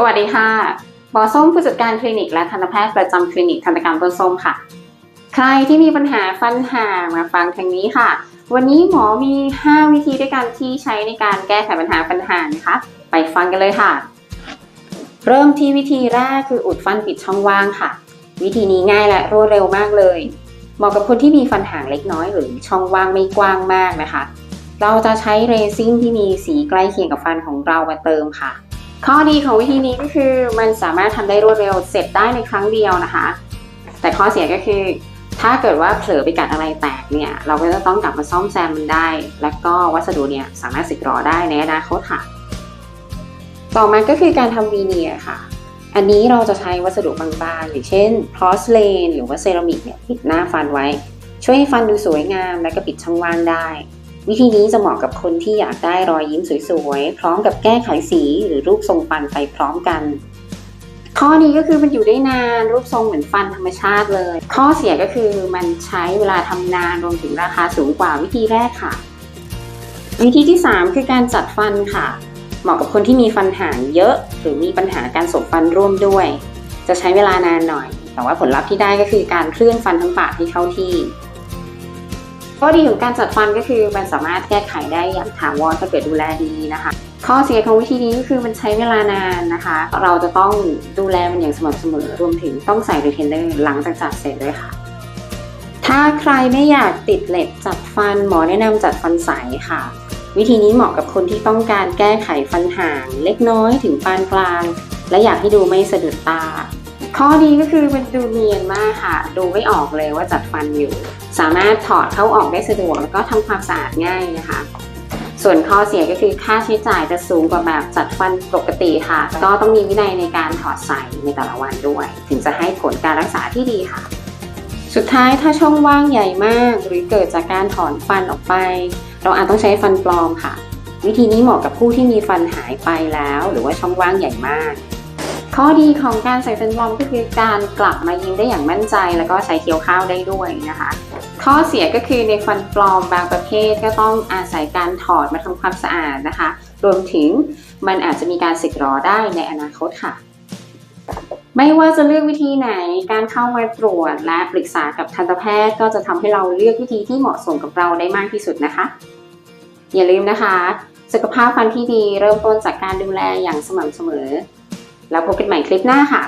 สวัสดีค่ะหมอส้มผู้จัดการคลินิกและทันตแพทย์ประจำคลินิกทันตกรรมต้นส้มค่ะ ใครที่มีปัญหาฟันห่างมาฟังทางนี้ค่ะ วันนี้หมอมี 5 วิธีด้วยกันที่ใช้ในการแก้ไขปัญหาฟันห่างนะคะ ไปฟังกันเลยค่ะ เริ่มที่วิธีแรกคืออุดฟันปิดช่องว่างค่ะ วิธีนี้ง่ายและรวดเร็วมากเลย เหมาะกับคนที่มีฟันห่างเล็กน้อย หรือช่องว่างไม่กว้างมากนะคะ เราจะใช้เรซิ่งที่มีสีใกล้เคียงกับฟันของเรามาเติมค่ะ ข้อดีของวิธีนี้ก็คือมันสามารถทำได้รวดเร็วเสร็จได้ในครั้งเดียวนะคะ แต่ข้อเสียก็คือถ้าเกิดว่าเผลอไปกัดอะไรแตกเนี่ย เราก็จะต้องกลับมาซ่อมแซมมันได้ แล้วก็วัสดุเนี่ยสามารถสึกหรอได้ในอนาคตค่ะ ต่อมาก็คือการทำวีเนียค่ะ อันนี้เราจะใช้วัสดุบางๆอย่างเช่นพลอสเลนหรือว่าเซรามิกเนี่ยปิดหน้าฟันไว้ ช่วยให้ฟันดูสวยงาม และก็ปิดช่องว่างได้ วิธีนี้จะเหมาะกับคนที่อยากได้รอยยิ้มสวยๆ พร้อมกับแก้ไขสีหรือรูปทรงฟันไปพร้อมกัน ข้อดีก็คือมันอยู่ได้นานรูปทรงเหมือนฟันธรรมชาติเลย ข้อเสียก็คือมันใช้เวลาทำนานรวมถึงราคาสูงกว่าวิธีแรกค่ะ วิธีที่ 3 คือการจัดฟันค่ะ เหมาะกับคนที่มีฟันห่างเยอะ หรือมีปัญหาการสบฟันร่วมด้วย จะใช้เวลานานหน่อย แต่ว่าผลลัพธ์ที่ได้ก็คือการเคลื่อนฟันทั้งปากให้เข้าที่ ข้อดีของการจัดฟันก็คือมันสามารถแก้ไขได้อย่างถาวรถ้าเกิดดูแลดีนะคะ ข้อเสียของวิธีนี้ก็คือมันใช้เวลานานนะคะ เราจะต้องดูแลมันอย่างสม่ำเสมอรวมถึงต้องใส่รีเทนเนอร์หลังจากจัดเสร็จด้วยค่ะ ถ้าใครไม่อยากติดเหล็กจัดฟันหมอแนะนำจัดฟันใสค่ะ วิธีนี้เหมาะกับคนที่ต้องการแก้ไขฟันห่าง เล็กน้อยถึงปานกลาง และอยากให้ดูไม่สะดุดตา ข้อดีก็คือมันดูเนียนมากค่ะ ดูไม่ออกเลยว่าจัดฟันอยู่ สามารถถอดเข้าออกได้สะดวก แล้วก็ทำความสะอาดง่ายนะคะ ส่วนข้อเสียก็คือค่าใช้จ่ายจะสูงกว่าแบบจัดฟันปกติค่ะ ก็ต้องมีวินัยในการถอดใส่ในแต่ละวันด้วย ถึงจะให้ผลการรักษาที่ดีค่ะ สุดท้ายถ้าช่องว่างใหญ่มาก หรือเกิดจากการถอนฟันออกไป เราอาจต้องใช้ฟันปลอมค่ะ วิธีนี้เหมาะกับผู้ที่มีฟันหายไปแล้ว หรือว่าช่องว่างใหญ่มาก ข้อดีของการใส่ฟันปลอมก็คือการกลับมายิ้มได้อย่างมั่นใจ แล้วก็ใช้เคี้ยวข้าวได้ด้วยนะคะ ข้อเสียก็คือในฟันปลอมบางประเภทก็ต้องอาศัยการถอดมาทำความสะอาดนะคะ รวมถึงมันอาจจะมีการสึกหรอได้ในอนาคตค่ะ ไม่ว่าจะเลือกวิธีไหนการเข้ามาตรวจและปรึกษากับทันตแพทย์ ก็จะทำให้เราเลือกวิธีที่เหมาะสมกับเราได้มากที่สุดนะคะ อย่าลืมนะคะ สุขภาพฟันที่ดีเริ่มต้นจากการดูแลอย่างสม่ำเสมอ แล้วพบกันใหม่คลิปหน้าค่ะ